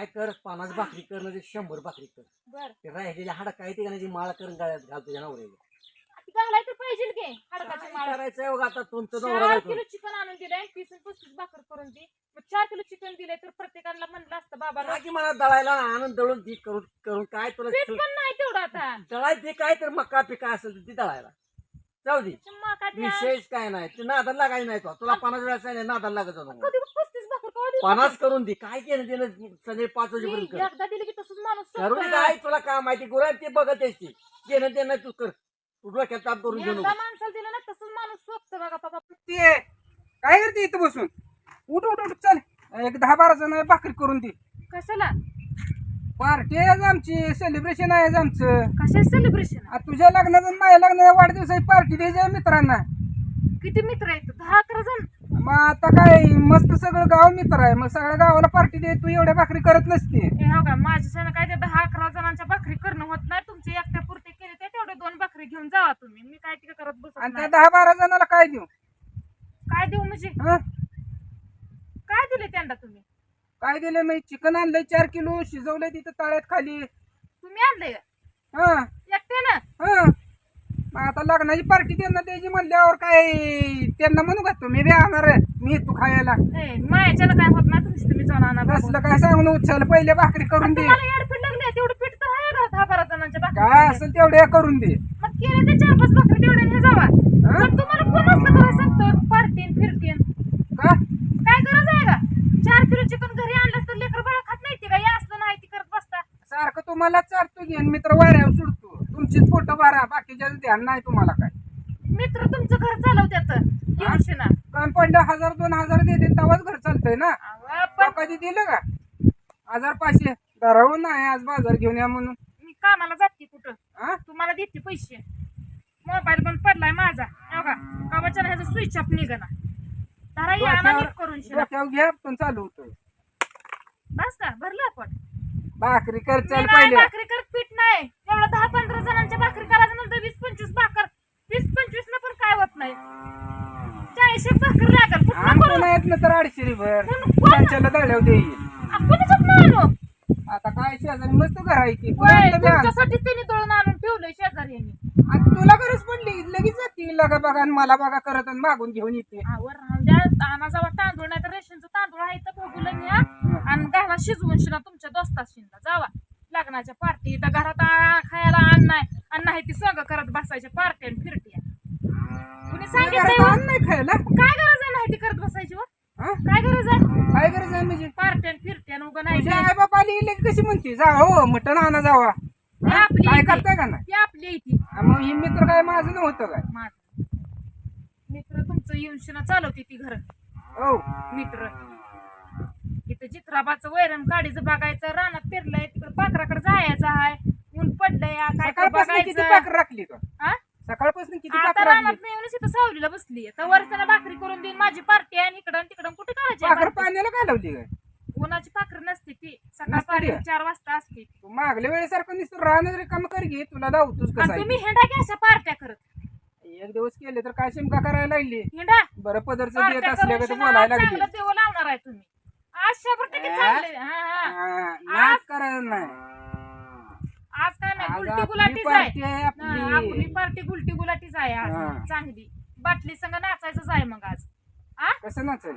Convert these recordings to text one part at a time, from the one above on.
काय कर पानाची भाकरी कर म्हणजे शंभर भाकरी कर. बर. ते राहिलेली हाड काय ते का माळ करून गाळ्यात घाल तुझ्या नवऱ्याला. पाहिजे की हडकाची काय माळ? करायचंय बघ आता तुमचं नवरा चार बायको. किलो चिकन आणून दिलंय तीस आणि पस्तीस भाकर करून दी. मग चार किलो चिकन दिलंय तर प्रत्येकाला म्हणलं असतं बाबा काय की मला दळायला आनंद दळून ती करून करून काय तुला पीठ पण नाही तेवढं आता. दळाय ते काय तर मका पिका असेल तर ती दळायला. जाऊ दे. विशेष काय नाही. तू नादाला लागायचं नाही तो. तुला पन्नास वेळा सांगितलं नादाला लागत जाऊ नको. कधी पस्तीस भाकर कवा दिली? पन्नास करून दे. काय केलं त्यानं संध्याकाळी पाच वाजेपर्यंत कर. एकदा दिली की तसंच माणूस करून. काय तुला काम माहिती? गुरात ते बघत घेणं ते नाही तू कर. तू डोक्यात ताप करून घेऊ एकदा नको माणसाला दिलं ना तसंच माणूस सोपतो बघा बाबा. ते काय करते इथं बसून? उठ उठ उठ चल. एक दहा बारा जण भाकरी करून दे. कशाला? पार्टी आहे आज आमची. सेलिब्रेशन आहे आज आमचं. कशा सेलिब्रेशन आ, तुझ्या लग्नाचं आणि माझ्या लग्नाच्या वाढदिवसाची पार्टी द्यायची आहे मित्रांना. किती मित्र आहेत? दहा अकरा जण? मग आता काय मस्त सगळं गाव मित्र आहे. मग सगळ्या गावाला पार्टी दे तू एवढ्या भाकरी करत नसते. हे हो का माझ्या सण काय ते दहा अकरा जणांच्या भाकरी करणं होत नाही. तुमची एकट्या पुरते केले ते तेवढे दोन भाकरी घेऊन जावा तुम्ही. मी काय तिकडे करत बसत आणि त्या नाही. दहा बारा जणाला काय देऊ? काय देऊ म्हणजे? हं? काय दिले त्यांना तुम्ही? काय दिलं मी? चिकन आणलंय चार किलो. शिजवलंय तिथं तळ्यात खाली. तुम्ही आणले हा. एकटे ना हा. मग आता लग्नाची पार्टी त्यांना द्यायची म्हणल्यावर काय? त्यांना म्हणू का तुम्ही बी आणणार मी तू खायला. मायाच्याला काय होत नाही तुमची तुम्ही जाऊन आणा बाबा. कसलं काय सांगून उचल पहिले भाकरी करून दे. तुम्हाला एडपीट लागले तेवढं पीठ तर आहे का दहा बारा जणांच्या काय भाकरी असेल तेवढ्या करून दे. मग केले ते चार पाच भाकरी तेवढे जावा? पण तुम्हाला कोण असलं काय सांगतो पार्टीन फिरतीन का? काय गरज आहे का? चार किलो चिकन घरी आणलं तर लेकर बाळा खात नाही ते का हे असलं नाही ती करत बसता सारखं तुम्हाला चारतो घेऊन मित्र वाऱ्यावर तुमचीच फोटो बारा बाकीच्याच ध्यान नाही तुम्हाला काय. मित्र तुमचं घर चालवत्यात. येऊशी ना कारण पडलं हजार दोन हजार देते तेव्हाच घर चालतंय ना. अहो, पण कधी दिलं का? हजार पाचशे. धरावून नाही आज बाजार घेऊन या म्हणून. मी कामाला जाते कुठं? हा? तुम्हाला देते पैसे. मोबाईल पण पडलाय माझा. हो का कामाच्या ह्याचा स्विच ऑफ निघाला. नीट करून शिरा. डोक्यावर घ्या पण चालू होतोय. बस का? भरलं आपण. भाकरी कर मी चल नाही पहिले भाकरी करत पीठ नाही. एवढं दहा पंधरा जणांच्या भाकरी करायचं नंतर वीस पंचवीस भाकर. वीस पंचवीस न पण काय होत नाही. चाळीस भाकर लागल. कुठं आणतो करू नाहीत ना तर अडीचशे भर कोण- कोण? त्यांच्याला देईल. आपणच आपण आणू. आता काय शेजारी मस्त घर आहे की होय. तुमच्यासाठी त्यांनी दळून आणून ठेवलंय शेजारी यांनी. तुला गरज पडली लगेच जाते लगा बघा आणि मला बघा करत आणि मागून घेऊन येते. आवर राहून द्या. जावा तांदूळ नाही तर रेशनचं तांदूळ आहे तर बघूला न्या आणि घाला शिजवून शिना तुमच्या दोस्ता शिंदा जावा. लग्नाच्या पार्टी तर घरात आ- खायला आण नाही. आणि नाही ती सगळं करत बसायच्या पार्टी आणि फिरट्या कुणी सांगितलंय घरात हो? आण नाही खायला. काय गरज आहे नाही ती करत बसायची व? हा? काय गरज आहे? काय गरज आहे म्हणजे? पार्टी आणि फिरट्या आणि उगा नाही तुझ्या आई बापा लिहिले कशी म्हणते? जा हो मटण आणा जावा. ती हा? आपली काय. करताय का नाही? ती आपली आहे ती हा, मग ही मित्र काय माझं नव्हतं काय? माझं. मित्र तुमचं येऊन शिना चालवते ती घर. हो. मित्र. इथं चित्राबाचं वैरण काढीचं बघायचं रानात पेरलंय तिकडं पाखराकडे जायचं आहे ऊन पडलंय काय काय सकाळपासून किती बघायचं? पाकर राखली का हा? सकाळपासून किती आता पाकर रानात राखली? नाही येऊनच इथं सावलीला बसली वरच्याला भाकरी करून देईन माझी पार्टी आहे आणि इकडं आणि तिकडं. कुठे करायची आहे पाकर भाकरी? पाण्याला घालवली काय उन्हाची पाखर नसते ती. नसते सकाळपारी ती? चार वाजता असते. तू मागल्या वेळेसारखं नुसतं राहणं रिकाम कर घे तुला धावतोच आणि तुम्ही हिंडा की अशा पार्ट्या करत? एक दिवस केले तर काय शिमका करायला लागली? हिंडा. बरं पदरचं देत पार्ट्या असल्या करून का शिना, बोलायला लागली. चांगलं देव लावणार आहे हा हा. हा, नाच नाही. आज काय नाही आज गुलटी आपली गुलाटीच पार्टी आहे आहे हा, आपली आपली पार्टी गुलटी गुलाटीच आहे आज. चांगली. बाटली संग नाचायचंच आहे मग आज. कसं नाचल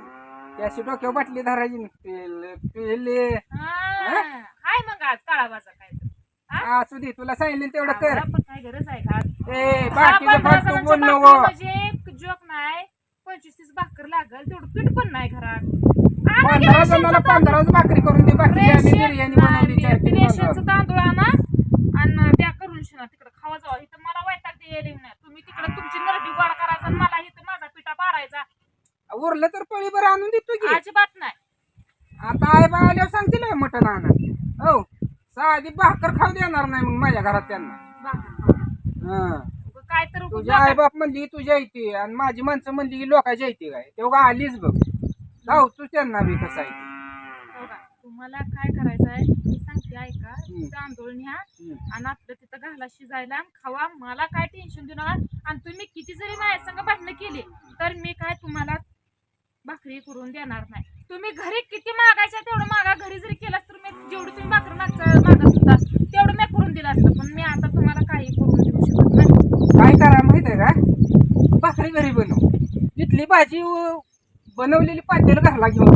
त्याशी डोक्यावर बाटली धरायची पेले पेले. हा. हाय मग आज काळा बाजा काय तर. हा? असू दे तुला सांगितलं तेवढं कर. आम्हाला पण काय गरज आहे का आज? ए दहा बाकीचं पंधरा फालतू जणांच्या बोल भाकरी नको म्हणजे जोक नाही. पंचवीस तीस भाकर लागल. तेवढं पीठ पण नाही घरात. पंधरा. पंधराच भाकरी करून दे बाकी आम्ही रेशन- बिर्याणी बनवली चार नाही, किलो रेशनचं तांदूळ आणा आणि त्या करून शिना तिकडे खावा जावा. इथं मला वैताग ते येईल नाही तुम्ही तिकडे तुमची नरडी गोड करायचा आणि मला इथं माझा पिठा पारायचा. उरलं तर पळी बरं आणून देतो की अजिबात नाही. आता आई बा आल्यावर सांगतील का मटण आणा. हो साधी भाकर खाऊ देणार नाही मग माझ्या घरात त्यांना. हा. काय तर तुझ्या आई बाप म्हणली तुझ्या इथे आणि माझी माणसं म्हणली की लोकांच्या इथे काय? तेव्हा आलीच बघ. जाऊ तू त्यांना बी कसं आहे. बघा, तुम्हाला काय करायचं आहे मी सांगते ऐका. हम्म. तांदूळ न्या हम्म. आणि आपलं तिथं घाला शिजायला आणि खावा. मला काय टेन्शन देऊ नका आणि तुम्ही किती जरी माझ्या संग भांडणं केली तर मी काय तुम्हाला भाकरी करून देणार नाही. तुम्ही घरी किती मागायच्या तेवढं मागा. घरी जरी केलं तर मी जेवढी तुम्ही भाकर मागचा मागत होता तेवढं मी करून दिलं असतं. पण मी आता तुम्हाला काही करून देऊ शकत नाही. काय करा माहीत आहे का? भाकरी घरी बनव. तिथली भाजी व- बनवलेली पातेल घरला घेऊन.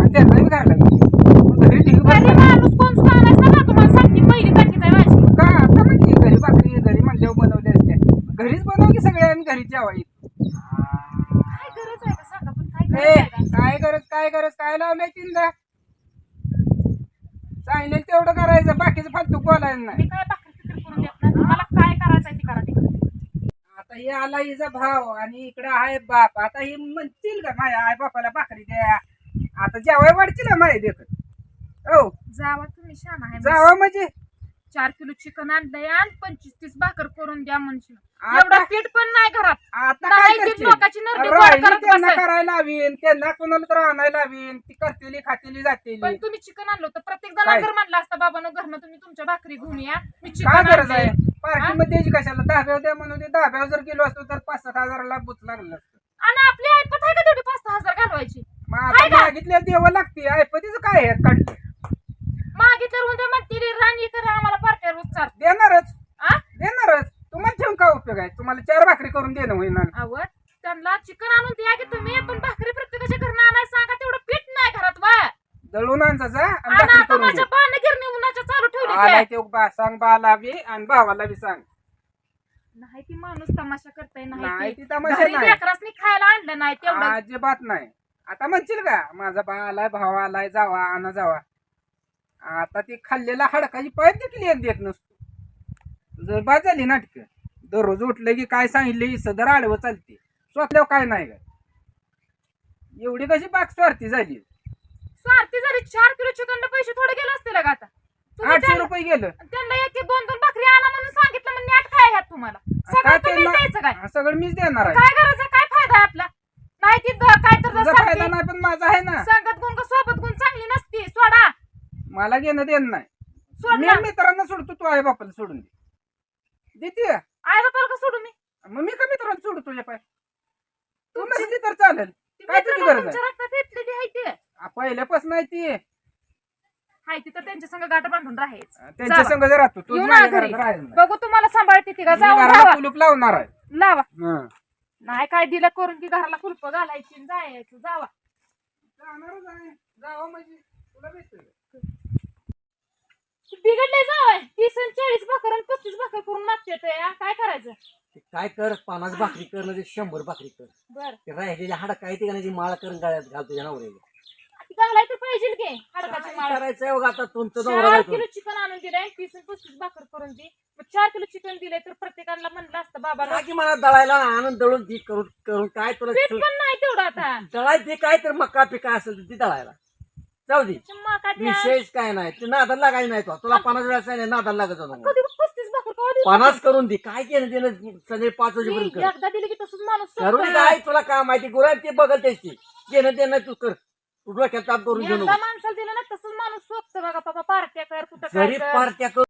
आणि त्यांना बी घरला घरी माणूस कोण सुद्धा आणायचा ना तुम्हाला सांगते पहिली टाकीत आहे माझी. का? म्हणजे घरी भाकरी घरी म्हणल्यावर घरीच बनव की सगळे आणि घरी जेवाय काय गरज आहे का सांगा पण काय गरज आहे का काय गरज काय गरज? काय लावलंय तीनदा? सांगितलं तेवढं करायचं बाकीचं फालतू बोलायचं नाही. मी काय भाकरी फिकरी करून देत नाही? तुम्हाला काय करायचं आहे ते करा. हे आला हिचा भाव आणि इकडे आहे बाप. आता हे म्हणतील का माझ्या आई बापाला भाकरी द्या. आता जेवाय वाढतील ना माझ्या देखत हो. जावा तुम्ही शान आहे जावा म्हणजे? चार किलो चिकन आणलंय आणि पंचवीस तीस भाकर करून द्या म्हणशील. आता- एवढं पीठ पण नाही घरात. आता नाही काय ती करशील? लोकांची नरडी गोळा राहिली करत त्यांना बसायचं. करायला लावीन त्यांना कोणाला तर आणायला लावीन ती करतेली खातेली जातेली. पण तुम्ही चिकन आणलं होतं. प्रत्येक काय? जण जर म्हणलं असतं. बाबानो घरनं तुम्ही तुमच्या भाकरी घेऊन या. मी काय चिकन गरज आहे? आणलंय. पार्टी मध्ये द्यायची कशाला? दहाव्यावर द्या म्हणून ते जर गेलो असतो तर पाच सात हजाराला बुच लागलं असतं. आणि आपली ऐपत आहे का तेवढी? पाच सहा हजार घालवायची. मग आता? मागितल्या द्यावं लागते. ऐपतीचं काय आहे? काढलं. मागितलं उद्या म्हणतील राणी करा आम्हाला पार्ट्या रोज चार देणारच. आ? देणारच. काय उपयोग आहे? तुम्हाला चार भाकरी करून देणं होईल ना आवड त्यांना चिकन आणून द्या की तुम्ही पण भाकरी प्रत्येकाच्या घरनं आणाय सांगा तेवढं पीठ नाही घरात वा दळून आणजा जा आणि आणि भाकरी आता करून माझ्या दे. बाण गिरणी उन्हाच्या चालू ठेवली आलाय की. ते बा सांग बाला बी आणि भावाला बी सांग. नाही ती माणूस तमाशा करताय नाही नाही ती. तमाशा घरी नाही. लेकरासनी खायला आणलं नाही तेवढं अजिबात नाही. आता म्हणशील का माझा बा आलाय भाव आलाय जावा आणा जावा. आता ती खाल्लेला हडकाची पाय देखील एक देत नसतो. जर बाद झाली नाटक दररोज उठलं की काय सांगितलं ही सदर आडवं चालते. स्वतःवर काय नाही काय एवढी कशी बाग स्वार्थी झाली? स्वार्थी जरी चार किलो चिकनला पैसे थोडे गेले असतील का आता. तुम्ही आठशे त्यांना- रुपये गेलं. त्यांना एक एक दोन दोन भाकरी आणा म्हणून सांगितलं म्हणजे आठ काय ह्यात तुम्हाला? काय सगळं तुम्ही त्यांना- द्यायचं काय हा, सगळं मीच देणार आहे. काय करायचं काय फायदा आहे आपला? नाही ती द- काय तर तुझा फायदा नाही पण माझा आहे ना. संगत गुण का सोबत गुण चांगली नसती. सोडा. मला घेणं देणं नाही मी मित्रांना सोडतो तू आई बापाला सोडून दे. देते. आई बापाला का सोडू मी? मग मी का मित्रांना सोडू तुझ्या पाय. तू नसली तर चालेल. ती काय तुझी मित्राला गरज आहे? तुमच्या रक्तात येतलेली आहे ती. आ, पहिल्यापासून आहे ती. हाय तिथं त्यांच्या संग गाठ बांधून राहायचं. त्यांच्या. संग जर राहतो तू येऊ ना माझ्या घरी. घरात राहायचं नाही. बघू तुम्हाला सांभाळते ती का. मी जाऊन घराला लावा. कुलूप लावणार आहे. लावा. हं. नाही काय दिलं करून की घराला कुलप घालायची आणि जायचं. जावा. जाणारच आहे. जावं म्हणजे तुला भेटतोय का? बिघडले जावाय तीस आणि चाळीस भाकर आणि पस्तीस भाकर करून मागते ते काय करायचं? ते काय कर पानाच भाकरी कर म्हणजे शंभर भाकरी कर. बर. ते राहिलेल्या हाडा काय ते ती माळ करून गाळ्यात घाल तुझ्या नवऱ्याला. पाहिजे की हडकाची काय माळ. करायचंय बघ आता तुमचं नवरा चार बायको. किलो चिकन आणून दिलंय तीस आणि पस्तीस भाकर करून दे मग चार किलो चिकन दिलंय तर प्रत्येकाला म्हणलं असतं बाबा की मला दळायला आनंद दळून ती करून करून काय तुला पीठ पण नाही तेवढं आता. दळाय काय तर मका पिका असेल तर ती दळायला. जाऊ दे. विशेष काय नाही. ते नादाला लागायचं नाही तो. तुला पन्नास वेळा सांगितलं नादाला लागत होता कधी पस्तीस भाकर कवा दिली? पन्नास करून दे. काय केलं त्यानं? संध्याकाळी पाच मी वाजेपर्यंत कर. एकदा दिली की तसंच माणूस करून. काय तुला काय माहिती? गुराय ते बघल तेच ती घेणं ते नाही तू कर. तू डोक्यात ताप करून घेऊ एकदा नको. माणसाला दिलं ना तसंच माणूस सोपतं बघा बाबा पार्ट्या कर कुठं काय जरी कर. पार्ट्या करून